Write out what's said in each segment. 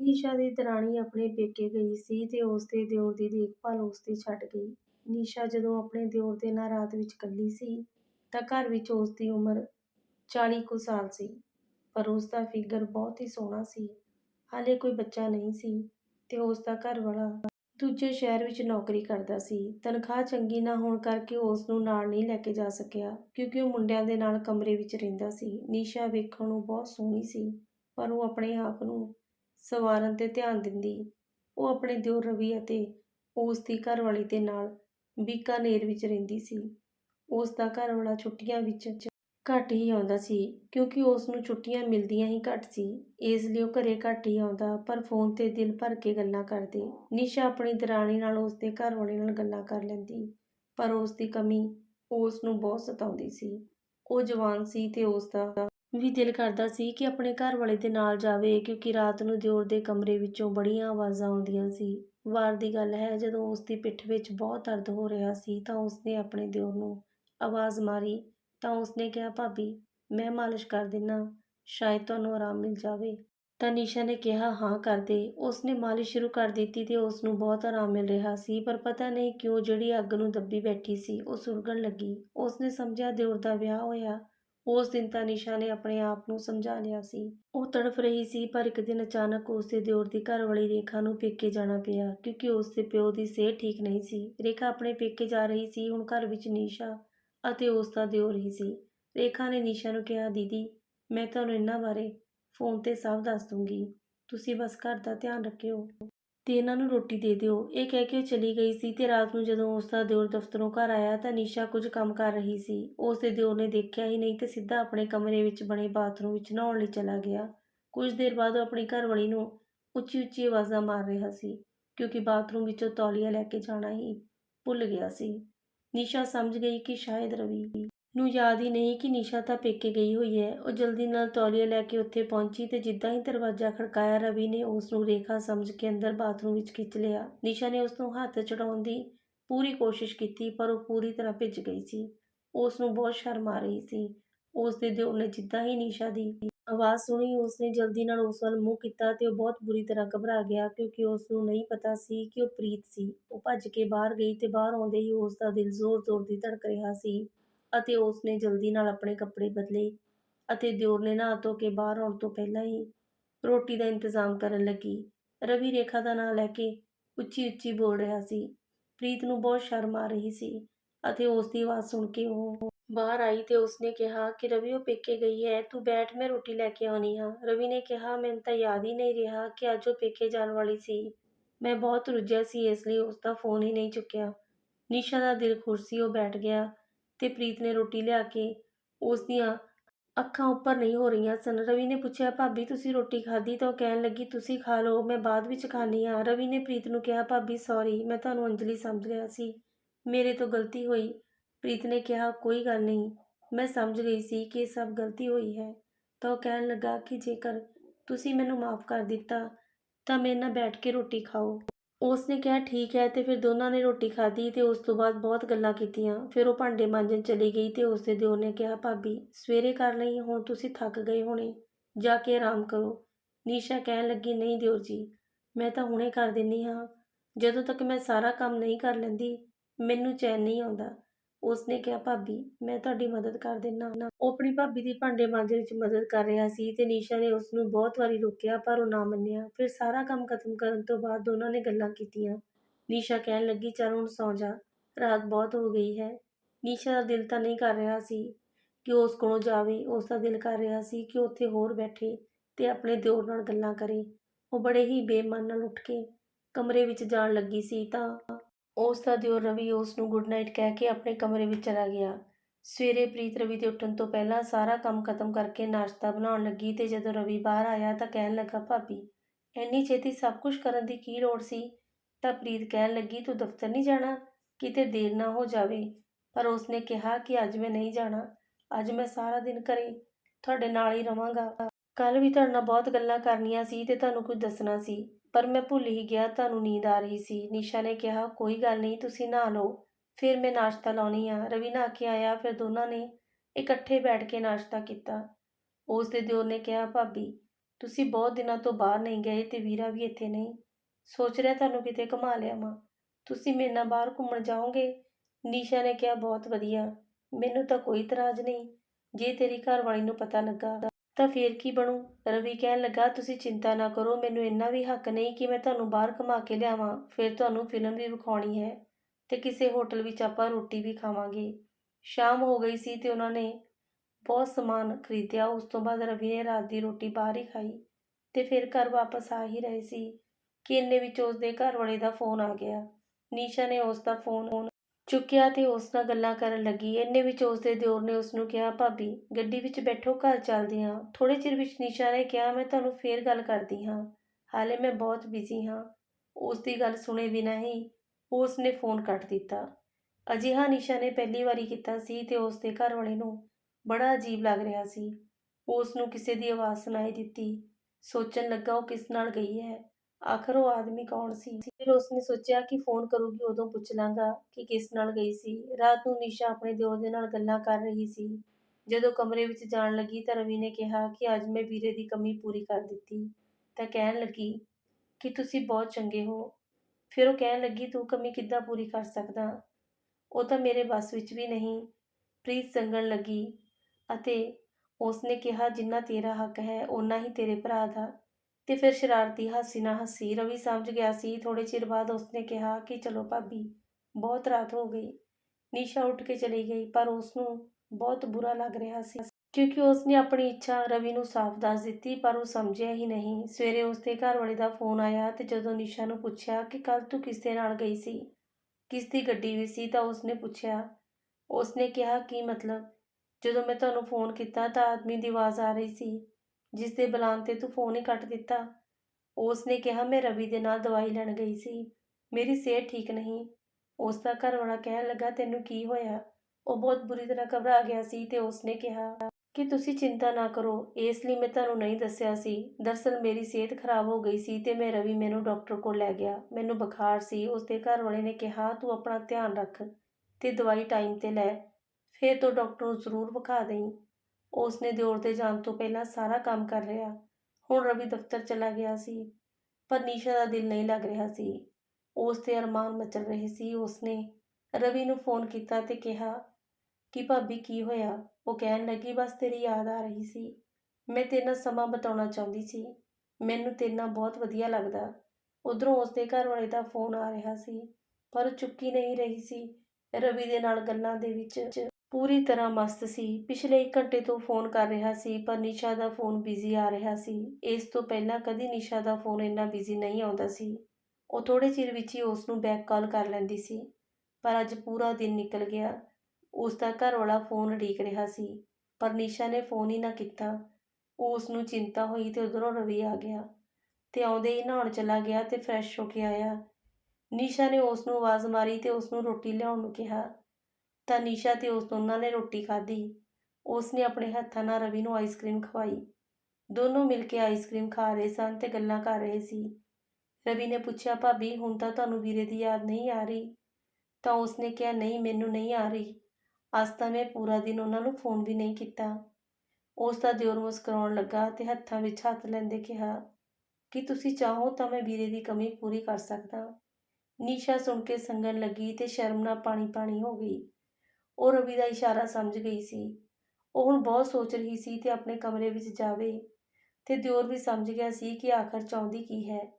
ਨਿਸ਼ਾ ਦੀ ਦਰਾਣੀ ਆਪਣੇ ਪੇਕੇ ਗਈ ਸੀ ਤੇ ਉਸਦੇ ਦਿਓਰ ਦੀ ਦੇਖਭਾਲ ਉਸ 'ਤੇ ਛੱਡ ਗਈ। ਨਿਸ਼ਾ ਜਦੋਂ ਆਪਣੇ ਦਿਓਰ ਦੇ ਨਾਲ ਰਾਤ ਵਿੱਚ ਇਕੱਲੀ ਸੀ ਤਾਂ ਘਰ ਵਿੱਚ ਉਸ ਦੀ ਉਮਰ ਚਾਲੀ ਕੁ ਸਾਲ ਸੀ, ਪਰ ਉਸ ਦਾ ਫਿਗਰ ਬਹੁਤ ਹੀ ਸੋਹਣਾ ਸੀ। ਹਾਲੇ ਕੋਈ ਬੱਚਾ ਨਹੀਂ ਸੀ ਤੇ ਉਸਦਾ ਘਰਵਾਲਾ ਦੂਜੇ ਸ਼ਹਿਰ ਵਿੱਚ ਨੌਕਰੀ ਕਰਦਾ ਸੀ। ਤਨਖ਼ਾਹ ਚੰਗੀ ਨਾ ਹੋਣ ਕਰਕੇ ਉਸ ਨੂੰ ਨਾਲ ਨਹੀਂ ਲੈ ਕੇ ਜਾ ਸਕਿਆ, ਕਿਉਂਕਿ ਉਹ ਮੁੰਡਿਆਂ ਦੇ ਨਾਲ ਕਮਰੇ ਵਿੱਚ ਰਹਿੰਦਾ ਸੀ। ਨਿਸ਼ਾ ਵੇਖਣ ਨੂੰ ਬਹੁਤ ਸੋਹਣੀ ਸੀ, ਪਰ ਉਹ ਆਪਣੇ ਆਪ ਨੂੰ ਸਵਾਰਨ 'ਤੇ ਧਿਆਨ ਦਿੰਦੀ। ਉਹ ਆਪਣੇ ਦਿਓਰ ਰਵੀ ਅਤੇ ਉਸ ਦੀ ਘਰਵਾਲੀ ਦੇ ਨਾਲ ਬੀਕਾਨੇਰ ਵਿੱਚ ਰਹਿੰਦੀ ਸੀ। ਉਸ ਦਾ ਘਰਵਾਲਾ ਛੁੱਟੀਆਂ ਵਿੱਚ ਘੱਟ ਹੀ ਆਉਂਦਾ ਸੀ, ਕਿਉਂਕਿ ਉਸ ਨੂੰ ਛੁੱਟੀਆਂ ਮਿਲਦੀਆਂ ਹੀ ਘੱਟ ਸੀ। ਇਸ ਲਈ ਉਹ ਘਰੇ ਘੱਟ ਹੀ ਆਉਂਦਾ, ਪਰ ਫ਼ੋਨ 'ਤੇ ਦਿਲ ਭਰ ਕੇ ਗੱਲਾਂ ਕਰਦੇ। ਨਿਸ਼ਾ ਆਪਣੀ ਦਰਾਣੀ ਨਾਲ ਉਸ ਦੇ ਘਰਵਾਲੇ ਨਾਲ ਗੱਲਾਂ ਕਰ ਲੈਂਦੀ, ਪਰ ਉਸ ਦੀ ਕਮੀ ਉਸ ਨੂੰ ਬਹੁਤ ਸਤਾਉਂਦੀ ਸੀ। ਉਹ ਜਵਾਨ ਸੀ ਤੇ ਉਸ ਦਾ ਵੀ ਦਿਲ ਕਰਦਾ ਸੀ ਕਿ ਆਪਣੇ ਘਰ ਵਾਲੇ ਦੇ ਨਾਲ ਜਾਵੇ, ਕਿਉਂਕਿ ਰਾਤ ਨੂੰ ਦਿਓਰ ਦੇ ਕਮਰੇ ਵਿੱਚੋਂ ਬੜੀਆਂ ਆਵਾਜ਼ਾਂ ਆਉਂਦੀਆਂ ਸੀ। ਵਾਰ ਦੀ ਗੱਲ ਹੈ, ਜਦੋਂ ਉਸ ਦੀ ਪਿੱਠ ਵਿੱਚ ਬਹੁਤ ਦਰਦ ਹੋ ਰਿਹਾ ਸੀ ਤਾਂ ਉਸ ਨੇ ਆਪਣੇ ਦਿਓਰ ਨੂੰ ਆਵਾਜ਼ ਮਾਰੀ ਤਾਂ ਉਸ ਨੇ ਕਿਹਾ, "ਭਾਬੀ, ਮੈਂ ਮਾਲਿਸ਼ ਕਰ ਦਿੰਨਾਂ, ਸ਼ਾਇਦ ਤੁਹਾਨੂੰ ਆਰਾਮ ਮਿਲ ਜਾਵੇ।" ਤਾਂ ਨਿਸ਼ਾ ਨੇ ਕਿਹਾ, "ਹਾਂ, ਕਰ ਦੇ।" ਉਸ ਨੇ ਮਾਲਿਸ਼ ਸ਼ੁਰੂ ਕਰ ਦਿੱਤੀ ਤੇ ਉਸ ਨੂੰ ਬਹੁਤ ਆਰਾਮ ਮਿਲ ਰਿਹਾ ਸੀ, ਪਰ ਪਤਾ ਨਹੀਂ ਕਿਉਂ ਜਿਹੜੀ ਅੱਗ ਨੂੰ ਦੱਬੀ ਬੈਠੀ ਸੀ, ਉਹ ਸੁਲਗਣ ਲੱਗੀ। ਉਸ ਨੇ ਸਮਝਿਆ ਦਿਓਰ ਦਾ ਵਿਆਹ ਹੋਇਆ। ਉਸ ਦਿਨ ਤਾਂ ਨਿਸ਼ਾ ਨੇ ਆਪਣੇ ਆਪ ਨੂੰ ਸਮਝਾ ਲਿਆ ਸੀ। ਉਹ ਤੜਫ਼ ਰਹੀ ਸੀ, ਪਰ ਇੱਕ ਦਿਨ ਅਚਾਨਕ ਉਸ ਦੇ ਦਿਓਰ ਦੀ ਘਰ ਵਾਲੀ ਰੇਖਾ ਨੂੰ ਪੇਕੇ ਜਾਣਾ ਪਿਆ, ਕਿਉਂਕਿ ਉਸ ਦੇ ਪਿਓ ਦੀ ਸਿਹਤ ਠੀਕ ਨਹੀਂ ਸੀ। ਰੇਖਾ ਆਪਣੇ ਪੇਕੇ ਜਾ ਰਹੀ ਸੀ। ਹੁਣ ਘਰ ਵਿੱਚ ਨਿਸ਼ਾ ਅਤੇ ਉਸ ਦਾ ਦਿਓਰ ਹੀ ਸੀ। ਰੇਖਾ ਨੇ ਨਿਸ਼ਾ ਨੂੰ ਕਿਹਾ, "ਦੀਦੀ, ਮੈਂ ਤੁਹਾਨੂੰ ਇਹਨਾਂ ਬਾਰੇ ਫ਼ੋਨ 'ਤੇ ਸਭ ਦੱਸ ਦੂੰਗੀ। ਤੁਸੀਂ ਬਸ ਘਰ ਦਾ ਧਿਆਨ ਰੱਖਿਓ ਤੇ ਇਹਨਾਂ ਨੂੰ ਰੋਟੀ ਦੇ ਦਿਓ।" ਇਹ ਕਹਿ ਕੇ ਉਹ ਚਲੀ ਗਈ ਸੀ ਤੇ ਰਾਤ ਨੂੰ ਜਦੋਂ ਉਸ ਦਾ ਦਿਓਰ ਦਫ਼ਤਰੋਂ ਘਰ ਆਇਆ ਤਾਂ ਨੀਸ਼ਾ ਕੁਝ ਕੰਮ ਕਰ ਰਹੀ ਸੀ। ਉਸ ਦੇ ਦਿਓਰ ਨੇ ਦੇਖਿਆ ਹੀ ਨਹੀਂ ਤੇ ਸਿੱਧਾ ਆਪਣੇ ਕਮਰੇ ਵਿੱਚ ਬਣੇ ਬਾਥਰੂਮ ਵਿੱਚ ਨਹਾਉਣ ਲਈ ਚਲਾ ਗਿਆ। ਕੁਝ ਦੇਰ ਬਾਅਦ ਉਹ ਆਪਣੀ ਘਰਵਾਲੀ ਨੂੰ ਉੱਚੀ-ਉੱਚੀ ਆਵਾਜ਼ਾਂ ਮਾਰ ਰਿਹਾ ਸੀ, ਕਿਉਂਕਿ ਬਾਥਰੂਮ ਵਿੱਚੋਂ ਤੌਲੀਆ ਲੈ ਕੇ ਜਾਣਾ ਹੀ ਭੁੱਲ ਗਿਆ ਸੀ। ਨੀਸ਼ਾ ਸਮਝ ਗਈ ਕਿ ਸ਼ਾਇਦ ਰਵੀ ਨੂੰ ਯਾਦ ਹੀ ਨਹੀਂ ਕਿ ਨਿਸ਼ਾ ਤਾਂ ਪੇਕੇ ਗਈ ਹੋਈ ਹੈ। ਉਹ ਜਲਦੀ ਨਾਲ ਤੌਲੀਆ ਲੈ ਕੇ ਉੱਥੇ ਪਹੁੰਚੀ ਤੇ ਜਿੱਦਾਂ ਹੀ ਦਰਵਾਜ਼ਾ ਖੜਕਾਇਆ, ਰਵੀ ਨੇ ਉਸ ਨੂੰ ਰੇਖਾ ਸਮਝ ਕੇ ਅੰਦਰ ਬਾਥਰੂਮ ਵਿੱਚ ਖਿੱਚ ਲਿਆ। ਨਿਸ਼ਾ ਨੇ ਉਸ ਨੂੰ ਹੱਥ ਚੜਾਉਣ ਦੀ ਪੂਰੀ ਕੋਸ਼ਿਸ਼ ਕੀਤੀ, ਪਰ ਉਹ ਪੂਰੀ ਤਰ੍ਹਾਂ ਭਿੱਜ ਗਈ ਸੀ। ਉਸ ਨੂੰ ਬਹੁਤ ਸ਼ਰਮ ਆ ਰਹੀ ਸੀ। ਉਸ ਦੇ ਦਿਓਰ ਨੇ ਜਿੱਦਾਂ ਹੀ ਨਿਸ਼ਾ ਦੀ ਆਵਾਜ਼ ਸੁਣੀ, ਉਸ ਨੇ ਜਲਦੀ ਨਾਲ ਉਸ ਵੱਲ ਮੂੰਹ ਕੀਤਾ ਤੇ ਉਹ ਬਹੁਤ ਬੁਰੀ ਤਰ੍ਹਾਂ ਘਬਰਾ ਗਿਆ, ਕਿਉਂਕਿ ਉਸ ਨੂੰ ਨਹੀਂ ਪਤਾ ਸੀ ਕਿ ਉਹ ਪ੍ਰੀਤ ਸੀ। ਉਹ ਭੱਜ ਕੇ ਬਾਹਰ ਗਈ ਤੇ ਬਾਹਰ ਆਉਂਦੇ ਹੀ ਉਸ ਦਾ ਦਿਲ ਜ਼ੋਰ-ਜ਼ੋਰ ਦੀ ਧੜਕ ਰਿਹਾ ਸੀ ਅਤੇ ਉਸ ਨੇ ਜਲਦੀ ਨਾਲ ਆਪਣੇ ਕੱਪੜੇ ਬਦਲੇ ਅਤੇ ਦਿਓਰ ਨੇ ਨਹਾ ਧੋ ਕੇ ਬਾਹਰ ਆਉਣ ਤੋਂ ਪਹਿਲਾਂ ਹੀ ਰੋਟੀ ਦਾ ਇੰਤਜ਼ਾਮ ਕਰਨ ਲੱਗੀ। ਰਵੀ ਰੇਖਾ ਦਾ ਨਾਂ ਲੈ ਕੇ ਉੱਚੀ-ਉੱਚੀ ਬੋਲ ਰਿਹਾ ਸੀ। ਪ੍ਰੀਤ ਨੂੰ ਬਹੁਤ ਸ਼ਰਮ ਆ ਰਹੀ ਸੀ ਅਤੇ ਉਸ ਦੀ ਆਵਾਜ਼ ਸੁਣ ਕੇ ਉਹ ਬਾਹਰ ਆਈ ਤੇ ਉਸਨੇ ਕਿਹਾ ਕਿ ਰਵੀ ਉਹ ਪੇਕੇ ਗਈ ਹੈ, ਤੂੰ ਬੈਠ ਮੈਂ ਰੋਟੀ ਲੈ ਕੇ ਆਉਣੀ ਹਾਂ। ਰਵੀ ਨੇ ਕਿਹਾ, "ਮੈਨੂੰ ਤਾਂ ਯਾਦ ਹੀ ਨਹੀਂ ਰਿਹਾ ਕਿ ਅੱਜ ਉਹ ਪੇਕੇ ਜਾਣ ਵਾਲੀ ਸੀ। ਮੈਂ ਬਹੁਤ ਰੁੱਝਿਆ ਸੀ ਇਸ ਲਈ ਉਸ ਦਾ ਫ਼ੋਨ ਹੀ ਨਹੀਂ ਚੁੱਕਿਆ।" ਨਿਸ਼ਾ ਦਾ ਦਿਲ ਖੁਸ਼ ਸੀ। ਉਹ ਬੈਠ ਗਿਆ ਤੇ ਪ੍ਰੀਤ ਨੇ ਰੋਟੀ ਲਿਆ ਕੇ ਉਸ ਦੀਆਂ ਅੱਖਾਂ ਉੱਪਰ ਨਹੀਂ ਹੋ ਰਹੀਆਂ ਸਨ। ਰਵੀ ਨੇ ਪੁੱਛਿਆ, "ਭਾਬੀ, ਤੁਸੀਂ ਰੋਟੀ ਖਾਧੀ?" ਤਾਂ ਉਹ ਕਹਿਣ ਲੱਗੀ, "ਤੁਸੀਂ ਖਾ ਲਓ, ਮੈਂ ਬਾਅਦ ਵਿੱਚ ਖਾਂਦੀ ਹਾਂ।" ਰਵੀ ਨੇ ਪ੍ਰੀਤ ਨੂੰ ਕਿਹਾ, "ਭਾਬੀ, ਸੌਰੀ, ਮੈਂ ਤੁਹਾਨੂੰ ਅੰਜਲੀ ਸਮਝ ਲਿਆ ਸੀ। ਮੇਰੇ ਤੋਂ ਗ਼ਲਤੀ ਹੋਈ।" ਪ੍ਰੀਤ ਨੇ ਕਿਹਾ, "ਕੋਈ ਗੱਲ ਨਹੀਂ, ਮੈਂ ਸਮਝ ਗਈ ਸੀ ਕਿ ਸਭ ਗ਼ਲਤੀ ਹੋਈ ਹੈ।" ਤਾਂ ਉਹ ਕਹਿਣ ਲੱਗਾ ਕਿ ਜੇਕਰ ਤੁਸੀਂ ਮੈਨੂੰ ਮਾਫ਼ ਕਰ ਦਿੱਤਾ ਤਾਂ ਮੇਰੇ ਨਾਲ ਬੈਠ ਕੇ ਰੋਟੀ ਖਾਓ। ਉਸ ਨੇ ਕਿਹਾ, "ਠੀਕ ਹੈ" ਤੇ ਫਿਰ ਦੋਨਾਂ ਨੇ ਰੋਟੀ ਖਾਧੀ ਤੇ ਉਸ ਤੋਂ ਬਾਅਦ ਬਹੁਤ ਗੱਲਾਂ ਕੀਤੀਆਂ। ਫਿਰ ਉਹ ਭਾਂਡੇ ਮਾਂਜਣ ਚਲੀ ਗਈ ਤੇ ਉਸ ਦੇ ਦਿਓਰ ਨੇ ਕਿਹਾ, "ਭਾਬੀ, ਸਵੇਰੇ ਕਰ ਲਈ, ਹੁਣ ਤੁਸੀਂ ਥੱਕ ਗਏ ਹੋਣੇ, ਜਾ ਕੇ ਆਰਾਮ ਕਰੋ।" ਨੀਸ਼ਾ ਕਹਿਣ ਲੱਗੀ, "ਨਹੀਂ ਦਿਓਰ ਜੀ, ਮੈਂ ਤਾਂ ਹੁਣੇ ਕਰ ਦਿੰਦੀ ਹਾਂ। ਜਦੋਂ ਤੱਕ ਮੈਂ ਸਾਰਾ ਕੰਮ ਨਹੀਂ ਕਰ ਲੈਂਦੀ, ਮੈਨੂੰ ਚੈਨ ਨਹੀਂ ਆਉਂਦਾ।" ਉਸ ਨੇ ਕਿਹਾ, "ਭਾਬੀ, ਮੈਂ ਤੁਹਾਡੀ ਮਦਦ ਕਰ ਦਿੰਦਾ।" ਉਹ ਆਪਣੀ ਭਾਬੀ ਦੀ ਭਾਂਡੇ ਮਾਂਜਣ ਵਿੱਚ ਮਦਦ ਕਰ ਰਿਹਾ ਸੀ ਤੇ ਨੀਸ਼ਾ ਨੇ ਉਸ ਨੂੰ ਬਹੁਤ ਵਾਰੀ ਰੋਕਿਆ, ਪਰ ਉਹ ਨਾ ਮੰਨਿਆ। ਫਿਰ ਸਾਰਾ ਕੰਮ ਖ਼ਤਮ ਕਰਨ ਤੋਂ ਬਾਅਦ ਦੋਨਾਂ ਨੇ ਗੱਲਾਂ ਕੀਤੀਆਂ। ਨੀਸ਼ਾ ਕਹਿਣ ਲੱਗੀ, "ਚੱਲ ਹੁਣ ਸੌਂ ਜਾ, ਰਾਤ ਬਹੁਤ ਹੋ ਗਈ ਹੈ।" ਨੀਸ਼ਾ ਦਾ ਦਿਲ ਤਾਂ ਨਹੀਂ ਕਰ ਰਿਹਾ ਸੀ ਕਿ ਉਸ ਕੋਲੋਂ ਜਾਵੇ। ਉਸ ਦਾ ਦਿਲ ਕਰ ਰਿਹਾ ਸੀ ਕਿ ਉਹ ਉੱਥੇ ਹੋਰ ਬੈਠੇ ਤੇ ਆਪਣੇ ਦਿਓਰ ਨਾਲ ਗੱਲਾਂ ਕਰੇ। ਉਹ ਬੜੇ ਹੀ ਬੇਮਨ ਨਾਲ ਉੱਠ ਕੇ ਕਮਰੇ ਵਿੱਚ ਜਾਣ ਲੱਗੀ ਸੀ ਤਾਂ ਉਸ ਦਾ ਦਿਓਰ ਰਵੀ ਉਸ ਨੂੰ ਗੁੱਡ ਨਾਈਟ ਕਹਿ ਕੇ ਆਪਣੇ ਕਮਰੇ ਵਿੱਚ ਚਲਾ ਗਿਆ। ਸਵੇਰੇ ਪ੍ਰੀਤ ਰਵੀ ਦੇ ਉੱਠਣ ਤੋਂ ਪਹਿਲਾਂ ਸਾਰਾ ਕੰਮ ਖ਼ਤਮ ਕਰਕੇ ਨਾਸ਼ਤਾ ਬਣਾਉਣ ਲੱਗੀ ਤੇ ਜਦੋਂ ਰਵੀ ਬਾਹਰ ਆਇਆ ਤਾਂ ਕਹਿਣ ਲੱਗਾ, "ਭਾਬੀ, ਇੰਨੀ ਛੇਤੀ ਸਭ ਕੁਝ ਕਰਨ ਦੀ ਕੀ ਲੋੜ ਸੀ?" ਤਾਂ ਪ੍ਰੀਤ ਕਹਿਣ ਲੱਗੀ, "ਤੂੰ ਦਫ਼ਤਰ ਨਹੀਂ ਜਾਣਾ? ਕਿਤੇ ਦੇਰ ਨਾ ਹੋ ਜਾਵੇ।" ਪਰ ਉਸ ਨੇ ਕਿਹਾ ਕਿ ਅੱਜ ਮੈਂ ਨਹੀਂ ਜਾਣਾ, ਅੱਜ ਮੈਂ ਸਾਰਾ ਦਿਨ ਘਰੇ ਤੁਹਾਡੇ ਨਾਲ ਹੀ ਰਵਾਂਗਾ। ਕੱਲ੍ਹ ਵੀ ਤੁਹਾਡੇ ਨਾਲ ਬਹੁਤ ਗੱਲਾਂ ਕਰਨੀਆਂ ਸੀ ਤੇ ਤੁਹਾਨੂੰ ਕੁਝ ਦੱਸਣਾ ਸੀ, ਪਰ ਮੈਂ ਭੁੱਲ ਹੀ ਗਿਆ, ਤੁਹਾਨੂੰ ਨੀਂਦ ਆ ਰਹੀ ਸੀ। ਨਿਸ਼ਾ ਨੇ ਕਿਹਾ, "ਕੋਈ ਗੱਲ ਨਹੀਂ, ਤੁਸੀਂ ਨਹਾ ਲਓ, ਫਿਰ ਮੈਂ ਨਾਸ਼ਤਾ ਲਾਉਣੀ ਆ ਰਵੀ ਨਹਾ ਕੇ ਆਇਆ। ਫਿਰ ਦੋਨਾਂ ਨੇ ਇਕੱਠੇ ਬੈਠ ਕੇ ਨਾਸ਼ਤਾ ਕੀਤਾ। ਉਸ ਦੇ ਦਿਓਰ ਨੇ ਕਿਹਾ, "ਭਾਬੀ, ਤੁਸੀਂ ਬਹੁਤ ਦਿਨਾਂ ਤੋਂ ਬਾਹਰ ਨਹੀਂ ਗਏ ਤੇ ਵੀਰਾ ਵੀ ਇੱਥੇ ਨਹੀਂ ਸੋਚ ਰਿਹਾ ਤੁਹਾਨੂੰ ਕਿਤੇ ਘੁਮਾ ਲਿਆਵਾਂ ਤੁਸੀਂ ਮੇਰੇ ਨਾਲ ਬਾਹਰ ਘੁੰਮਣ ਜਾਓਗੇ ਨਿਸ਼ਾ ਨੇ ਕਿਹਾ ਬਹੁਤ ਵਧੀਆ ਮੈਨੂੰ ਤਾਂ ਕੋਈ ਇਤਰਾਜ਼ ਨਹੀਂ ਜੇ ਤੇਰੀ ਘਰਵਾਲੀ ਨੂੰ ਪਤਾ ਲੱਗਾ ਤਾਂ ਫੇਰ ਕੀ ਬਣੂ? ਰਵੀ ਕਹਿਣ ਲੱਗਾ, ਤੁਸੀਂ ਚਿੰਤਾ ਨਾ ਕਰੋ, ਮੈਨੂੰ ਇੰਨਾ ਵੀ ਹੱਕ ਨਹੀਂ ਕਿ ਮੈਂ ਤੁਹਾਨੂੰ ਬਾਹਰ ਘੁਮਾ ਕੇ ਲਿਆਵਾਂ। ਫਿਰ ਤੁਹਾਨੂੰ ਫਿਲਮ ਵੀ ਵਿਖਾਉਣੀ ਹੈ ਤੇ ਕਿਸੇ ਹੋਟਲ ਵਿੱਚ ਆਪਾਂ ਰੋਟੀ ਵੀ ਖਾਵਾਂਗੇ। ਸ਼ਾਮ ਹੋ ਗਈ ਸੀ ਤੇ ਉਹਨਾਂ ਨੇ ਬਹੁਤ ਸਮਾਨ ਖਰੀਦਿਆ। ਉਸ ਤੋਂ ਬਾਅਦ ਰਵੀ ਨੇ ਰਾਤ ਦੀ ਰੋਟੀ ਬਾਹਰ ਹੀ ਖਾਈ ਤੇ ਫਿਰ ਘਰ ਵਾਪਸ ਆ ਹੀ ਰਹੇ ਸੀ ਕਿ ਇੰਨੇ ਵਿੱਚ ਉਸ ਦੇ ਘਰ ਵਾਲੇ ਦਾ ਫੋਨ ਆ ਗਿਆ। ਨੀਸ਼ਾ ਨੇ ਉਸ ਦਾ ਫੋਨ ਚੁੱਕਿਆ ਤੇ ਉਸ ਨਾਲ ਗੱਲਾਂ ਕਰਨ ਲੱਗੀ। ਇੰਨੇ ਵਿੱਚ ਉਸ ਦੇ ਦਿਓਰ ਨੇ ਉਸ ਨੂੰ ਕਿਹਾ, ਭਾਬੀ, ਗੱਡੀ ਵਿੱਚ ਬੈਠੋ, ਘਰ ਚੱਲਦੇ ਹਾਂ। ਥੋੜੇ ਚਿਰ ਵਿੱਚ ਨਿਸ਼ਾ ਨੇ ਕਿਹਾ, ਮੈਂ ਤੁਹਾਨੂੰ ਫੇਰ ਗੱਲ ਕਰਦੀ ਹਾਂ। ਹਾਲੇ ਮੈਂ ਬਹੁਤ ਬਿਜ਼ੀ ਹਾਂ। ਉਸ ਦੀ ਗੱਲ ਸੁਣੇ ਬਿਨਾਂ ਹੀ ਉਸ ਨੇ ਫੋਨ ਕੱਟ ਦਿੱਤਾ। ਅਜਿਹਾ ਨਿਸ਼ਾ ਨੇ ਪਹਿਲੀ ਵਾਰੀ ਕੀਤਾ ਸੀ ਤੇ ਉਸ ਦੇ ਘਰ ਵਾਲੇ ਨੂੰ ਬੜਾ ਅਜੀਬ ਲੱਗ ਰਿਹਾ ਸੀ। ਉਸ ਨੂੰ ਕਿਸੇ ਦੀ ਆਵਾਜ਼ ਸੁਣਾਈ ਦਿੱਤੀ। ਸੋਚਣ ਲੱਗਾ, ਉਹ ਕਿਸ ਨਾਲ ਗਈ ਹੈ? ਆਖਰ ਉਹ ਆਦਮੀ ਕੌਣ ਸੀ? ਫਿਰ ਉਸਨੇ ਸੋਚਿਆ ਕਿ ਫੋਨ ਕਰੂਗੀ, ਉਦੋਂ ਪੁੱਛ ਲਾਂਗਾ ਕਿ ਕਿਸ ਨਾਲ ਗਈ ਸੀ। ਰਾਤ ਨੂੰ ਨਿਸ਼ਾ ਆਪਣੇ ਦਿਓਰ ਦੇ ਨਾਲ ਗੱਲਾਂ ਕਰ ਰਹੀ ਸੀ। ਜਦੋਂ ਕਮਰੇ ਵਿੱਚ ਜਾਣ ਲੱਗੀ ਤਾਂ ਰਵੀ ਨੇ ਕਿਹਾ ਕਿ ਅੱਜ ਮੈਂ ਵੀਰੇ ਦੀ ਕਮੀ ਪੂਰੀ ਕਰ ਦਿੱਤੀ। ਤਾਂ ਕਹਿਣ ਲੱਗੀ ਕਿ ਤੁਸੀਂ ਬਹੁਤ ਚੰਗੇ ਹੋ। ਫਿਰ ਉਹ ਕਹਿਣ ਲੱਗੀ, ਤੂੰ ਕਮੀ ਕਿੱਦਾਂ ਪੂਰੀ ਕਰ ਸਕਦਾ? ਉਹ ਤਾਂ ਮੇਰੇ ਵੱਸ ਵਿੱਚ ਵੀ ਨਹੀਂ। ਪ੍ਰੀਤ ਸੰਗਣ ਲੱਗੀ ਅਤੇ ਉਸਨੇ ਕਿਹਾ, ਜਿੰਨਾ ਤੇਰਾ ਹੱਕ ਹੈ, ਓਨਾ ਹੀ ਤੇਰੇ ਭਰਾ ਦਾ। ਤੇ ਫਿਰ ਸ਼ਰਾਰਤੀ ਹਾਸੀ ਨਾਲ ਹੱਸੀ। ਰਵੀ ਸਮਝ ਗਿਆ ਸੀ। ਥੋੜੇ ਚਿਰ ਬਾਅਦ ਉਸਨੇ ਕਿਹਾ ਕਿ, ਚਲੋ ਭਾਬੀ, ਬਹੁਤ ਰਾਤ ਹੋ ਗਈ। ਨੀਸ਼ਾ ਉੱਠ ਕੇ ਚਲੀ ਗਈ, ਪਰ ਉਸ ਨੂੰ ਬਹੁਤ ਬੁਰਾ ਲੱਗ ਰਿਹਾ ਸੀ। ਕਿਉਂਕਿ ਉਸ ਨੇ ਆਪਣੀ ਇੱਛਾ ਰਵੀ ਨੂੰ ਸਾਫ਼ ਦੱਸ ਦਿੱਤੀ, ਪਰ ਉਹ ਸਮਝਿਆ ਹੀ ਨਹੀਂ। ਸਵੇਰੇ ਉਸਦੇ ਘਰ ਵਾਲੇ ਦਾ ਫੋਨ ਆਇਆ ਤੇ ਜਦੋਂ ਨੀਸ਼ਾ ਨੂੰ ਪੁੱਛਿਆ ਕਿ ਕੱਲ ਤੂੰ ਕਿਸ ਦੇ ਨਾਲ ਗਈ ਸੀ? ਕਿਸ ਦੀ ਗੱਡੀ ਵੀ ਸੀ? ਤਾਂ ਉਸਨੇ ਪੁੱਛਿਆ, ਉਸਨੇ ਕਿਹਾ ਕੀ ਮਤਲਬ ਜਦੋਂ ਮੈਂ ਤੁਹਾਨੂੰ ਫੋਨ ਕੀਤਾ ਤਾਂ ਆਦਮੀ ਦੀ ਆਵਾਜ਼ ਆ ਰਹੀ ਸੀ। ਜਿਸ ਦੇ ਬੁਲਾਉਣ ਤੇ ਤੂੰ ਫੋਨ ਹੀ ਕੱਟ ਦਿੱਤਾ। ਉਸ ਨੇ ਕਿਹਾ, ਮੈਂ ਰਵੀ ਦੇ ਨਾਲ ਦਵਾਈ ਲੈਣ ਗਈ ਸੀ। ਮੇਰੀ ਸਿਹਤ ਠੀਕ ਨਹੀਂ। ਉਸ ਦਾ ਘਰ ਵਾਲਾ ਕਹਿਣ ਲੱਗਾ, ਤੈਨੂੰ ਕੀ ਹੋਇਆ? ਉਹ ਬਹੁਤ ਬੁਰੀ ਤਰ੍ਹਾਂ ਘਬਰਾ ਗਿਆ ਸੀ ਤੇ ਉਸ ਨੇ ਕਿਹਾ, ਕਿ ਤੁਸੀਂ ਚਿੰਤਾ ਨਾ ਕਰੋ। ਇਸ ਲਈ ਮੈਂ ਤੁਹਾਨੂੰ ਨਹੀਂ ਦੱਸਿਆ ਸੀ। ਦਰਸਲ ਮੇਰੀ ਸਿਹਤ ਖਰਾਬ ਹੋ ਗਈ ਸੀ ਤੇ ਮੈਂ ਰਵੀ ਮੈਨੂੰ ਡਾਕਟਰ ਕੋਲ ਲੈ ਗਿਆ। ਮੈਨੂੰ ਬੁਖਾਰ ਸੀ। ਉਸ ਦੇ ਘਰ ਵਾਲੇ ਨੇ ਕਿਹਾ, ਤੂੰ ਆਪਣਾ ਧਿਆਨ ਰੱਖ ਤੇ ਦਵਾਈ ਟਾਈਮ ਤੇ ਲੈ। ਫਿਰ ਤੋਂ ਡਾਕਟਰ ਨੂੰ ਜ਼ਰੂਰ ਵਿਖਾ ਦੇਈਂ। ਉਸ ਨੇ ਦਿਓਰ ਦੇ ਜਾਣ ਤੋਂ ਪਹਿਲਾਂ ਸਾਰਾ ਕੰਮ ਕਰ ਰਿਹਾ ਹੁਣ ਰਵੀ ਦਫ਼ਤਰ ਚਲਾ ਗਿਆ ਸੀ, ਪਰ ਨੀਸ਼ਾ ਦਾ ਦਿਲ ਨਹੀਂ ਲੱਗ ਰਿਹਾ ਸੀ। ਉਸ ਤੇ ਅਰਮਾਨ ਮਚਲ ਰਹੇ ਸੀ। ਉਸਨੇ ਰਵੀ ਨੂੰ ਫੋਨ ਕੀਤਾ ਤੇ ਕਿਹਾ ਕਿ, ਭਾਬੀ, ਕੀ ਹੋਇਆ? ਉਹ ਕਹਿਣ ਲੱਗੀ, ਬਸ ਤੇਰੀ ਯਾਦ ਆ ਰਹੀ ਸੀ। ਮੈਂ ਤੇਰੇ ਨਾਲ ਸਮਾਂ ਬਿਤਾਉਣਾ ਚਾਹੁੰਦੀ ਸੀ। ਮੈਨੂੰ ਤੇਰੇ ਨਾਲ ਬਹੁਤ ਵਧੀਆ ਲੱਗਦਾ। ਉਧਰੋਂ ਉਸਦੇ ਘਰ ਵਾਲੇ ਦਾ ਫੋਨ ਆ ਰਿਹਾ ਸੀ, ਪਰ ਉਹ ਚੁੱਕੀ ਨਹੀਂ ਰਹੀ ਸੀ। ਰਵੀ ਦੇ ਨਾਲ ਗੱਲਾਂ ਦੇ ਵਿੱਚ ਪੂਰੀ ਤਰ੍ਹਾਂ ਮਸਤ ਸੀ। ਪਿਛਲੇ 1 ਘੰਟੇ ਤੋਂ ਫੋਨ ਕਰ ਰਿਹਾ ਸੀ, ਪਰ ਨਿਸ਼ਾ ਦਾ ਫੋਨ ਬਿਜ਼ੀ ਆ ਰਿਹਾ ਸੀ। ਇਸ ਤੋਂ ਪਹਿਲਾਂ ਕਦੀ ਨਿਸ਼ਾ ਦਾ ਫੋਨ ਇੰਨਾ ਬਿਜ਼ੀ ਨਹੀਂ ਆਉਂਦਾ ਸੀ। ਉਹ ਥੋੜੇ ਚਿਰ ਵਿੱਚ ਹੀ ਉਸ ਨੂੰ ਬੈਕ ਕਾਲ ਕਰ ਲੈਂਦੀ ਸੀ, ਪਰ ਅੱਜ ਪੂਰਾ ਦਿਨ ਨਿਕਲ ਗਿਆ। ਉਸ ਦਾ ਘਰ ਵਾਲਾ ਫੋਨ ਉਡੀਕ ਰਿਹਾ ਸੀ, ਪਰ ਨਿਸ਼ਾ ਨੇ ਫੋਨ ਹੀ ਨਾ ਕੀਤਾ। ਉਸ ਨੂੰ ਚਿੰਤਾ ਹੋਈ ਤੇ ਉਧਰੋਂ ਰਵੀ ਆ ਗਿਆ ਤੇ ਆਉਂਦੇ ਹੀ ਨਹਾਉਣ ਚਲਾ ਗਿਆ ਤੇ ਫਰੈਸ਼ ਹੋ ਕੇ ਆਇਆ। ਨਿਸ਼ਾ ਨੇ ਉਸ ਨੂੰ ਆਵਾਜ਼ ਮਾਰੀ ਤੇ ਉਸ ਨੂੰ ਰੋਟੀ ਲਿਆਉਣ ਨੂੰ ਕਿਹਾ। ਤਾਂ ਨੀਸ਼ਾ ਤੇ ਉਸ ਦੋਨਾਂ ਨੇ ਰੋਟੀ ਖਾਧੀ। ਉਸ ਨੇ ਆਪਣੇ ਹੱਥਾਂ ਨਾਲ ਰਵੀ ਨੂੰ ਆਈਸਕ੍ਰੀਮ ਖਵਾਈ। ਦੋਨੋਂ ਮਿਲ ਕੇ ਆਈਸਕ੍ਰੀਮ ਖਾ ਰਹੇ ਸਨ ਤੇ ਗੱਲਾਂ ਕਰ ਰਹੇ ਸੀ। ਰਵੀ ਨੇ ਪੁੱਛਿਆ, ਭਾਬੀ, ਹੁਣ ਤਾਂ ਤੁਹਾਨੂੰ ਵੀਰੇ ਦੀ ਯਾਦ ਨਹੀਂ ਆ ਰਹੀ? ਤਾਂ ਉਸ ਨੇ ਕਿਹਾ, ਨਹੀਂ, ਮੈਨੂੰ ਨਹੀਂ ਆ ਰਹੀ। ਅੱਜ ਤਾਂ ਮੈਂ ਪੂਰਾ ਦਿਨ ਉਹਨਾਂ ਨੂੰ ਫੋਨ ਵੀ ਨਹੀਂ ਕੀਤਾ। ਉਸ ਦਾ ਦਿਓਰ ਮੁਸਕਰਾਉਣ ਲੱਗਾ ਤੇ ਹੱਥਾਂ ਵਿੱਚ ਹੱਥ ਲੈਂਦੇ ਕਿਹਾ, ਕਿ ਤੁਸੀਂ ਚਾਹੋ ਤਾਂ ਮੈਂ ਵੀਰੇ ਦੀ ਕਮੀ ਪੂਰੀ ਕਰ ਸਕਦਾ? ਨੀਸ਼ਾ ਸੁਣ ਕੇ ਸੰਗਣ ਲੱਗੀ ਤੇ ਸ਼ਰਮ ਨਾਲ ਪਾਣੀ ਪਾਣੀ ਹੋ ਗਈ। ਉਹ ਰਵੀ ਦਾ ਇਸ਼ਾਰਾ ਸਮਝ ਗਈ ਸੀ। ਉਹ ਹੁਣ ਬਹੁਤ ਸੋਚ ਰਹੀ ਸੀ ਤੇ ਆਪਣੇ ਕਮਰੇ ਵਿੱਚ ਜਾਵੇ ਤੇ ਦਿਓਰ ਵੀ ਸਮਝ ਗਿਆ ਸੀ ਕਿ ਆਖਰ ਚਾਹੁੰਦੀ ਕੀ ਹੈ।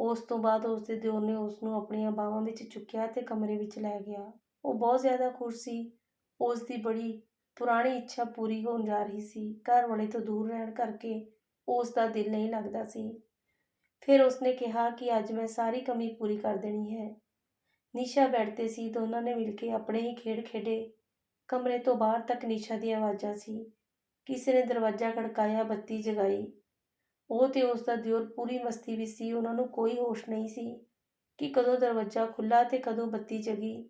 ਉਸ ਤੋਂ ਬਾਅਦ ਉਸ ਦੇ ਦਿਓਰ ਨੇ ਉਸ ਨੂੰ ਆਪਣੀਆਂ ਬਾਹਾਂ ਵਿੱਚ ਚੁੱਕਿਆ ਤੇ ਕਮਰੇ ਵਿੱਚ ਲੈ ਗਿਆ। ਉਹ ਬਹੁਤ ਜ਼ਿਆਦਾ ਖੁਸ਼ ਸੀ। ਉਸ ਦੀ ਬੜੀ ਪੁਰਾਣੀ ਇੱਛਾ ਪੂਰੀ ਹੋਣ ਜਾ ਰਹੀ ਸੀ। ਘਰ ਵਾਲੇ ਤੋਂ ਦੂਰ ਰਹਿਣ ਕਰਕੇ ਉਸ ਦਾ ਦਿਲ ਨਹੀਂ ਲੱਗਦਾ ਸੀ। ਫਿਰ ਉਸਨੇ ਕਿਹਾ ਕਿ ਅੱਜ ਮੈਂ ਸਾਰੀ ਕਮੀ ਪੂਰੀ ਕਰ ਦੇਣੀ ਹੈ। ਨਿਸ਼ਾ ਬੈੱਡ ਤੇ ਸੀ ਦੋਨਾਂ ਨੇ ਮਿਲ ਕੇ ਆਪਣੇ ਹੀ ਖੇਡ ਖੇਡੇ। ਕਮਰੇ ਤੋਂ ਬਾਹਰ ਤੱਕ ਨਿਸ਼ਾ ਦੀਆਂ ਆਵਾਜ਼ਾਂ ਸੀ। ਕਿਸੇ ਨੇ ਦਰਵਾਜ਼ਾ ਖੜਕਾਇਆ, ਬੱਤੀ ਜਗਾਈ। ਉਹ ਤੇ ਉਸ ਦਾ ਦਿਓਰ ਪੂਰੀ ਮਸਤੀ ਵਿੱਚ ਸੀ, ਉਹਨਾਂ ਨੂੰ ਕੋਈ ਹੋਸ਼ ਨਹੀਂ ਸੀ ਕਿ ਕਦੋਂ ਦਰਵਾਜ਼ਾ ਖੁੱਲਾ ਤੇ ਕਦੋਂ ਬੱਤੀ ਜਗੀ।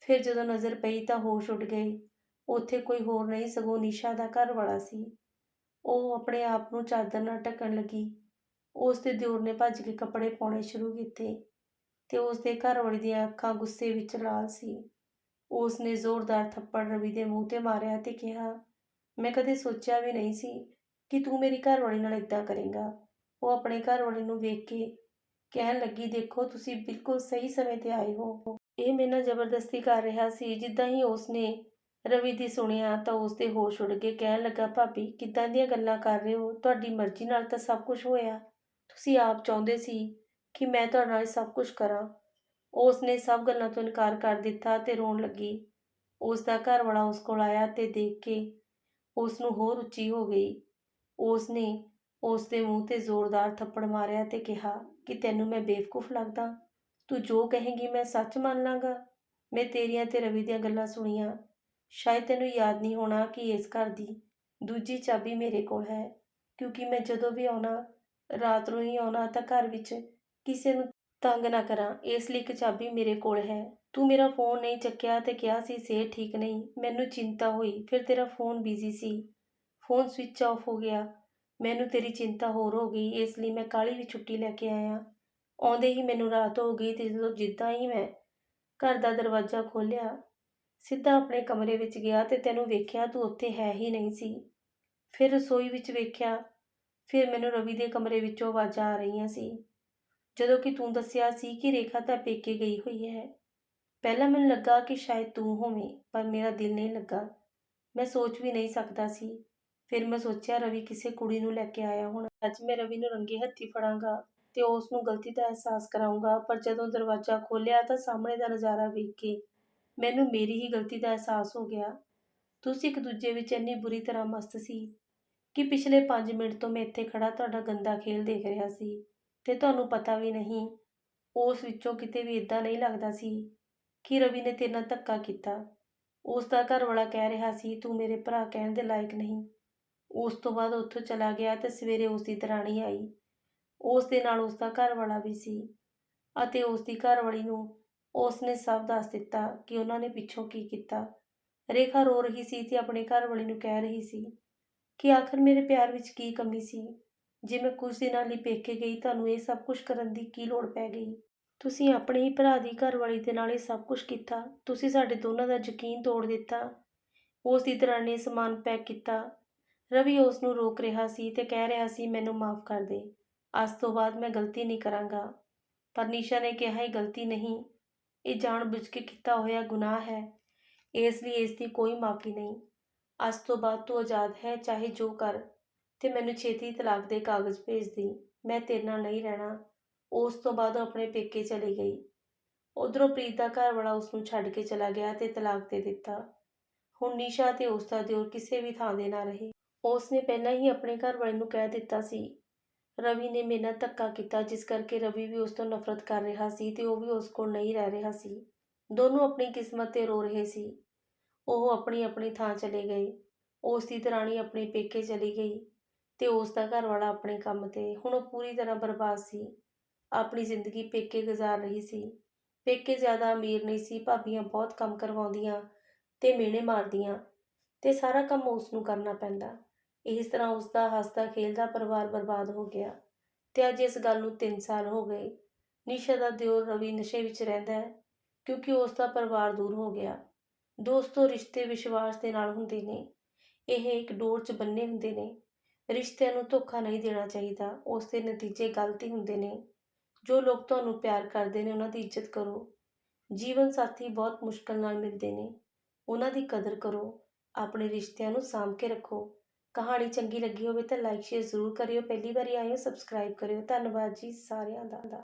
ਫਿਰ ਜਦੋਂ ਨਜ਼ਰ ਪਈ ਤਾਂ ਹੋਸ਼ ਉੱਡ ਗਏ। ਉੱਥੇ ਕੋਈ ਹੋਰ ਨਹੀਂ, ਸਗੋਂ ਨਿਸ਼ਾ ਦਾ ਘਰ ਵਾਲਾ ਸੀ। ਉਹ ਆਪਣੇ ਆਪ ਨੂੰ ਚਾਦਰ ਨਾਲ ਢੱਕਣ ਲੱਗੀ। ਉਸ ਦੇ ਦਿਓਰ ਨੇ ਭੱਜ ਕੇ ਕੱਪੜੇ ਪਾਉਣੇ ਸ਼ੁਰੂ ਕੀਤੇ। ਤੇ ਉਸ ਦੇ ਘਰ ਦੀਆਂ ਅੱਖਾਂ ਗੁੱਸੇ ਵਿੱਚ ਲਾਲ ਸੀ। ਉਸ ਨੇ ਜ਼ੋਰਦਾਰ ਥੱਪੜ ਰਵੀ ਦੇ ਮੂੰਹ ਤੇ ਮਾਰਿਆ ਤੇ ਕਿਹਾ, ਮੈਂ ਕਦੇ ਸੋਚਿਆ ਵੀ ਨਹੀਂ ਸੀ ਕਿ ਤੂੰ ਮੇਰੀ ਘਰਵਾਲੀ ਨਾਲ ਇਦਾਂ ਕਰੇਂਗਾ। ਉਹ ਆਪਣੇ ਘਰਵਾਲੀ ਨੂੰ ਵੇਖ ਕੇ ਕਹਿਣ ਲੱਗੀ, ਦੇਖੋ, ਤੁਸੀਂ ਬਿਲਕੁਲ ਸਹੀ ਸਮੇਂ ਤੇ ਆਏ ਹੋ। ਇਹ ਮੇਰੇ ਨਾਲ ਜ਼ਬਰਦਸਤੀ ਕਰ ਰਿਹਾ ਸੀ। ਜਿੱਦਾਂ ਹੀ ਉਸਨੇ ਰਵੀ ਦੀ ਸੁਣਿਆ ਤਾਂ ਉਸਦੇ ਹੋਸ਼ ਉੱਡ ਕੇ ਕਹਿਣ ਲੱਗਾ, ਭਾਬੀ, ਕਿੱਦਾਂ ਦੀਆਂ ਗੱਲਾਂ ਕਰ ਰਹੇ ਹੋ? ਤੁਹਾਡੀ ਮਰਜ਼ੀ ਨਾਲ ਤਾਂ ਸਭ ਕੁਝ ਹੋਇਆ। ਤੁਸੀਂ ਆਪ ਚਾਹੁੰਦੇ ਸੀ ਕਿ ਮੈਂ ਤੁਹਾਡੇ ਨਾਲ ਸਭ ਕੁਝ ਕਰਾਂ। ਉਸ ਨੇ ਸਭ ਗੱਲਾਂ ਤੋਂ ਇਨਕਾਰ ਕਰ ਦਿੱਤਾ ਤੇ ਰੋਣ ਲੱਗੀ। ਉਸ ਦਾ ਘਰ ਵਾਲਾ ਉਸ ਕੋਲ ਆਇਆ ਤੇ ਦੇਖ ਕੇ ਉਸ ਨੂੰ ਹੋਰ ਉੱਚੀ ਹੋ ਗਈ। ਉਸ ਨੇ ਉਸ ਦੇ ਮੂੰਹ ਤੇ ਜ਼ੋਰਦਾਰ ਥੱਪੜ ਮਾਰਿਆ ਤੇ ਕਿਹਾ ਕਿ ਤੈਨੂੰ ਮੈਂ ਬੇਵਕੂਫ ਲੱਗਦਾ। ਤੂੰ ਜੋ ਕਹੇਂਗੀ ਮੈਂ ਸੱਚ ਮੰਨ ਲਾਂਗਾ। ਮੈਂ ਤੇਰੀਆਂ ਤੇ ਰਵੀ ਦੀਆਂ ਗੱਲਾਂ ਸੁਣੀਆਂ। ਸ਼ਾਇਦ ਤੈਨੂੰ ਯਾਦ ਨਹੀਂ ਹੋਣਾ ਕਿ ਇਸ ਘਰ ਦੀ ਦੂਜੀ ਚਾਬੀ ਮੇਰੇ ਕੋਲ ਹੈ। ਕਿਉਂਕਿ ਮੈਂ ਜਦੋਂ ਵੀ ਆਉਣਾ, ਰਾਤ ਨੂੰ ਹੀ ਆਉਣਾ ਤਾਂ ਘਰ ਵਿੱਚ ਕਿਸੇ ਨੂੰ ਤੰਗ ਨਾ ਕਰਾਂ। ਇਸ ਲਈ ਇੱਕ ਚਾਬੀ ਮੇਰੇ ਕੋਲ ਹੈ। ਤੂੰ ਮੇਰਾ ਫੋਨ ਨਹੀਂ ਚੱਕਿਆ ਤੇ ਕਿਹਾ ਸੀ ਸਿਹਤ ਠੀਕ ਨਹੀਂ। ਮੈਨੂੰ ਚਿੰਤਾ ਹੋਈ। ਫਿਰ ਤੇਰਾ ਫੋਨ ਬਿਜ਼ੀ ਸੀ। ਫੋਨ ਸਵਿਚ ਆਫ ਹੋ ਗਿਆ। ਮੈਨੂੰ ਤੇਰੀ ਚਿੰਤਾ ਹੋਰ ਹੋ ਗਈ। ਇਸ ਲਈ ਮੈਂ ਕਾਹਲੀ ਵੀ ਛੁੱਟੀ ਲੈ ਕੇ ਆਇਆ। ਆਉਂਦੇ ਹੀ ਮੈਨੂੰ ਰਾਤ ਹੋ ਗਈ ਤੇ ਜਦੋਂ ਜਿੱਦਾਂ ਹੀ ਮੈਂ ਘਰ ਦਾ ਦਰਵਾਜ਼ਾ ਖੋਲ੍ਹਿਆ, ਸਿੱਧਾ ਆਪਣੇ ਕਮਰੇ ਵਿੱਚ ਗਿਆ ਤੇ ਤੈਨੂੰ ਵੇਖਿਆ ਤੂੰ ਉੱਥੇ ਹੈ ਹੀ ਨਹੀਂ ਸੀ। ਫਿਰ ਰਸੋਈ ਵਿੱਚ ਵੇਖਿਆ। ਫਿਰ ਮੈਨੂੰ ਰਵੀ ਦੇ ਕਮਰੇ ਵਿੱਚੋਂ ਆਵਾਜ਼ਾਂ ਆ ਰਹੀਆਂ ਸੀ। ਜਦੋਂ ਕਿ ਤੂੰ ਦੱਸਿਆ ਸੀ ਕਿ ਰੇਖਾ ਤਾਂ ਪੇਕੇ ਗਈ ਹੋਈ ਹੈ। ਪਹਿਲਾਂ ਮੈਨੂੰ ਲੱਗਾ ਕਿ ਸ਼ਾਇਦ ਤੂੰ ਹੋਵੇਂ, ਪਰ ਮੇਰਾ ਦਿਲ ਨਹੀਂ ਲੱਗਾ। ਮੈਂ ਸੋਚ ਵੀ ਨਹੀਂ ਸਕਦਾ ਸੀ। ਫਿਰ ਮੈਂ ਸੋਚਿਆ, ਰਵੀ ਕਿਸੇ ਕੁੜੀ ਨੂੰ ਲੈ ਕੇ ਆਇਆ ਹੁਣ। ਅੱਜ ਮੈਂ ਰਵੀ ਨੂੰ ਰੰਗੇ ਹੱਥੀ ਫੜਾਂਗਾ ਤੇ ਉਸ ਨੂੰ ਗਲਤੀ ਦਾ ਅਹਿਸਾਸ ਕਰਾਉਂਗਾ ਪਰ ਜਦੋਂ ਦਰਵਾਜ਼ਾ ਖੋਲ੍ਹਿਆ ਤਾਂ ਸਾਹਮਣੇ ਦਾ ਨਜ਼ਾਰਾ ਵੇਖ ਕੇ ਮੈਨੂੰ ਮੇਰੀ ਹੀ ਗਲਤੀ ਦਾ ਅਹਿਸਾਸ ਹੋ ਗਿਆ। ਤੁਸੀਂ ਇੱਕ ਦੂਜੇ ਵਿੱਚ ਇੰਨੀ ਬੁਰੀ ਤਰ੍ਹਾਂ ਮਸਤ ਸੀ ਕਿ ਪਿਛਲੇ 5 ਮਿੰਟ ਤੋਂ ਮੈਂ ਇੱਥੇ ਖੜਾ ਤੁਹਾਡਾ ਗੰਦਾ ਖੇਲ ਦੇਖ ਰਿਹਾ ਸੀ। ਤੇ ਤੁਹਾਨੂੰ ਪਤਾ ਵੀ ਨਹੀਂ, ਉਸ ਵਿੱਚੋਂ ਕਿਤੇ ਵੀ ਇਦਾਂ ਨਹੀਂ ਲੱਗਦਾ ਸੀ ਕਿ ਰਵੀ ਨੇ ਤੇਰੇ ਨਾਲ ਧੱਕਾ ਕੀਤਾ। ਉਸ ਦਾ ਘਰ ਵਾਲਾ ਕਹਿ ਰਿਹਾ ਸੀ, ਤੂੰ ਮੇਰੇ ਭਰਾ ਕਹਿਣ ਦੇ ਲਾਇਕ ਨਹੀਂ। ਉਸ ਤੋਂ ਬਾਅਦ ਉੱਥੋਂ ਚਲਾ ਗਿਆ ਤੇ ਸਵੇਰੇ ਉਸ ਦੀ ਦਰਾਣੀ ਆਈ। ਉਸ ਦੇ ਨਾਲ ਉਸ ਦਾ ਘਰ ਵਾਲਾ ਵੀ ਸੀ ਅਤੇ ਉਸ ਦੀ ਘਰ ਵਾਲੀ ਨੂੰ ਉਸ ਨੇ ਸਭ ਦੱਸ ਦਿੱਤਾ ਕਿ ਉਹਨਾਂ ਨੇ ਪਿੱਛੋਂ ਕੀ ਕੀਤਾ। ਰੇਖਾ ਰੋ ਰਹੀ ਸੀ ਤੇ ਆਪਣੇ ਘਰ ਵਾਲੀ ਨੂੰ ਕਹਿ ਰਹੀ ਸੀ ਕਿ ਆਖਰ ਮੇਰੇ ਪਿਆਰ ਵਿੱਚ ਕੀ ਕਮੀ ਸੀ? ਜੇ ਮੈਂ ਕੁਝ ਦਿਨਾਂ ਲਈ ਪੇਕੇ ਗਈ, ਤੁਹਾਨੂੰ ਇਹ ਸਭ ਕੁਝ ਕਰਨ ਦੀ ਕੀ ਲੋੜ ਪੈ ਗਈ? ਤੁਸੀਂ ਆਪਣੇ ਹੀ ਭਰਾ ਦੀ ਘਰਵਾਲੀ ਦੇ ਨਾਲ ਇਹ ਸਭ ਕੁਝ ਕੀਤਾ। ਤੁਸੀਂ ਸਾਡੇ ਦੋਨਾਂ ਦਾ ਯਕੀਨ ਤੋੜ ਦਿੱਤਾ। ਉਸ ਦੀ ਦਰਾਣੀ ਨੇ ਸਮਾਨ ਪੈਕ ਕੀਤਾ। ਰਵੀ ਉਸ ਨੂੰ ਰੋਕ ਰਿਹਾ ਸੀ ਤੇ ਕਹਿ ਰਿਹਾ ਸੀ, ਮੈਨੂੰ ਮਾਫ ਕਰ ਦੇ। ਅੱਜ ਤੋਂ ਬਾਅਦ ਮੈਂ ਗਲਤੀ ਨਹੀਂ ਕਰਾਂਗਾ। ਪਰ ਨਿਸ਼ਾ ਨੇ ਕਿਹਾ, ਇਹ ਗਲਤੀ ਨਹੀਂ। ਇਹ ਜਾਣਬੁੱਝ ਕੇ ਕੀਤਾ ਹੋਇਆ ਗੁਨਾਹ ਹੈ। ਇਸ ਲਈ ਇਸ ਦੀ ਕੋਈ ਮਾਫੀ ਨਹੀਂ। ਅੱਜ ਤੋਂ ਬਾਅਦ ਤੂੰ ਆਜ਼ਾਦ ਹੈ, ਚਾਹੇ ਜੋ ਕਰ। ਤੇ ਮੈਨੂੰ ਛੇਤੀ ਤਲਾਕ ਦੇ ਕਾਗਜ਼ ਭੇਜ ਦੀ। ਮੈਂ ਤੇਰੇ ਨਾਲ ਨਹੀਂ ਰਹਿਣਾ। ਉਸ ਤੋਂ ਬਾਅਦ ਉਹ ਆਪਣੇ ਪੇਕੇ ਚਲੀ ਗਈ। ਉਧਰੋਂ ਪ੍ਰੀਤ ਦਾ ਘਰ ਵਾਲਾ ਉਸ ਨੂੰ ਛੱਡ ਕੇ ਚਲਾ ਗਿਆ ਤੇ ਤਲਾਕ ਦੇ ਦਿੱਤਾ। ਹੁਣ ਨਿਸ਼ਾ ਤੇ ਉਸ ਦਾ ਦਿਓਰ ਕਿਸੇ ਵੀ ਥਾਂ ਦੇ ਨਾ ਰਹੇ। ਉਸ ਨੇ ਪਹਿਲਾਂ ਹੀ ਆਪਣੇ ਘਰ ਵਾਲੇ ਨੂੰ ਕਹਿ ਦਿੱਤਾ ਸੀ। ਰਵੀ ਨੇ ਮੇਰੇ ਨਾਲ ਧੱਕਾ ਕੀਤਾ, ਜਿਸ ਕਰਕੇ ਰਵੀ ਵੀ ਉਸ ਤੋਂ ਨਫ਼ਰਤ ਕਰ ਰਿਹਾ ਸੀ ਤੇ ਉਹ ਵੀ ਉਸ ਕੋਲ ਨਹੀਂ ਰਹਿ ਰਿਹਾ ਸੀ। ਦੋਨੋਂ ਆਪਣੀ ਕਿਸਮਤ ਤੇ ਰੋ ਰਹੇ ਸੀ। ਉਹ ਆਪਣੀ ਆਪਣੀ ਥਾਂ ਚਲੇ ਗਏ। ਉਸ ਦੀ ਦਰਾਣੀ ਆਪਣੇ ਪੇਕੇ ਚਲੀ ਗਈ। ਤੇ ਉਸ ਦਾ ਘਰ ਵਾਲਾ ਆਪਣੇ ਕੰਮ ਤੇ ਹੁਣ ਉਹ ਪੂਰੀ ਤਰ੍ਹਾਂ ਬਰਬਾਦ ਸੀ। ਆਪਣੀ ਜ਼ਿੰਦਗੀ ਪੇਕੇ ਗੁਜ਼ਾਰ ਰਹੀ ਸੀ। ਪੇਕੇ ਜ਼ਿਆਦਾ ਅਮੀਰ ਨਹੀਂ ਸੀ, ਭਾਬੀਆਂ ਬਹੁਤ ਕੰਮ ਕਰਵਾਉਂਦੀਆਂ ਤੇ ਮਿਹਣੇ ਮਾਰਦੀਆਂ ਤੇ ਸਾਰਾ ਕੰਮ ਉਸ ਨੂੰ ਕਰਨਾ ਪੈਂਦਾ। ਇਸ ਤਰ੍ਹਾਂ ਉਸ ਦਾ ਹੱਸਦਾ ਖੇਲਦਾ ਪਰਿਵਾਰ ਬਰਬਾਦ ਹੋ ਗਿਆ ਤੇ ਅੱਜ ਇਸ ਗੱਲ ਨੂੰ 3 ਸਾਲ ਹੋ ਗਏ। ਨਿਸ਼ਾ ਦਾ ਦਿਓਰ ਰਵੀ ਨਸ਼ੇ ਵਿੱਚ ਰਹਿੰਦਾ ਹੈ ਕਿਉਂਕਿ ਉਸ ਦਾ ਪਰਿਵਾਰ ਦੂਰ ਹੋ ਗਿਆ। ਦੋਸਤੋ ਰਿਸ਼ਤੇ ਵਿਸ਼ਵਾਸ ਦੇ ਨਾਲ ਹੁੰਦੇ ਨੇ। ਇਹ ਇੱਕ ਡੋਰ 'ਚ ਬੰਨੇ ਹੁੰਦੇ ਨੇ। ਰਿਸ਼ਤਿਆਂ ਨੂੰ ਧੋਖਾ ਨਹੀਂ ਦੇਣਾ ਚਾਹੀਦਾ। ਉਸ ਦੇ ਨਤੀਜੇ ਗਲਤ ਹੀ ਹੁੰਦੇ ਨੇ। ਜੋ ਲੋਕ ਤੁਹਾਨੂੰ ਪਿਆਰ ਕਰਦੇ ਨੇ, ਉਹਨਾਂ ਦੀ ਇੱਜ਼ਤ ਕਰੋ। ਜੀਵਨ ਸਾਥੀ ਬਹੁਤ ਮੁਸ਼ਕਲ ਨਾਲ ਮਿਲਦੇ ਨੇ। ਉਹਨਾਂ ਦੀ ਕਦਰ ਕਰੋ। ਆਪਣੇ ਰਿਸ਼ਤਿਆਂ ਨੂੰ ਸਾਂਭ ਕੇ ਰੱਖੋ। ਕਹਾਣੀ ਚੰਗੀ ਲੱਗੀ ਹੋਵੇ ਤਾਂ ਲਾਈਕ ਸ਼ੇਅਰ ਜ਼ਰੂਰ ਕਰਿਓ। ਪਹਿਲੀ ਵਾਰੀ ਆਏ ਹੋ ਸਬਸਕ੍ਰਾਈਬ ਕਰਿਓ। ਧੰਨਵਾਦ ਜੀ ਸਾਰਿਆਂ ਦਾ।